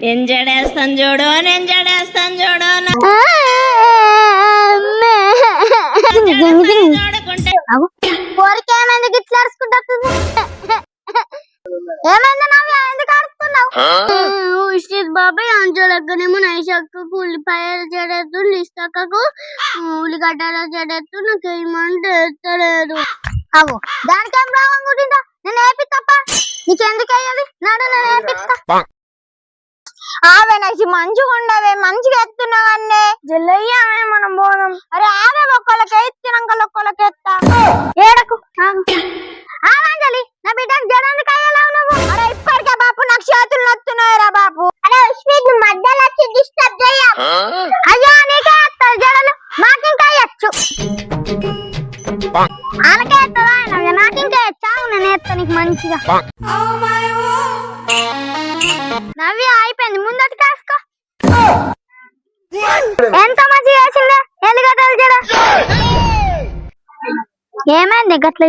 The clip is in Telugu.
నేను జడేస్తాను చూడు నేను జడేస్తాను చూడు ఏమైంది అరుచుకుంటుంది ఏమైంది నవ్య ఎందుకు అరుస్తున్నావు ఉషిత్ బాబాయ్ అంజలక్కనేమో ఉల్లిపాయలు చెడెత్తు లిస్టక్కకు ఉల్లిగడ్డలు చెడెత్తు నాకు ఏమంటే ఎత్తలేదు అవు దానికేం రావం గుడిందా నేను ఏపిత్తప్ప నీకెందుకు అయ్యేది నాడు నేను ఏపిస్తా నాకు మంచిగా ఉండవే మంచిగా ఎత్తున్నావు అన్నే జల్లయ్య మనం పోదాం. అరే ఆవే ఒక్కళ్ళకి ఎత్తినాక ఒక్కళ్ళకి ఎత్తా. ఏడకు ఆవంజలి నా బిడ్డకు నువ్వు? అరే ఇప్పటికే బాపు నాకు చేతులు నొత్తున్నాయిరా బాపు. అరే ఉష్మిత్ మధ్యలో వచ్చి డిస్టర్బ్ చేయ. అయ్యో నీకే ఎత్తారు జడలు. మాకింకా ఎచ్చు. వాళ్ళకే ఎత్తదా నవ్య నాకింకా ఎచ్చావు నేను ఎత్తా నీకు మంచిగా. నవ్య అయిపోయింది ముందటి కాసుకో ఎంత మంచిగా వేసిందే ఎల్లిగడ్డలు జడ ఏమైంది గట్ల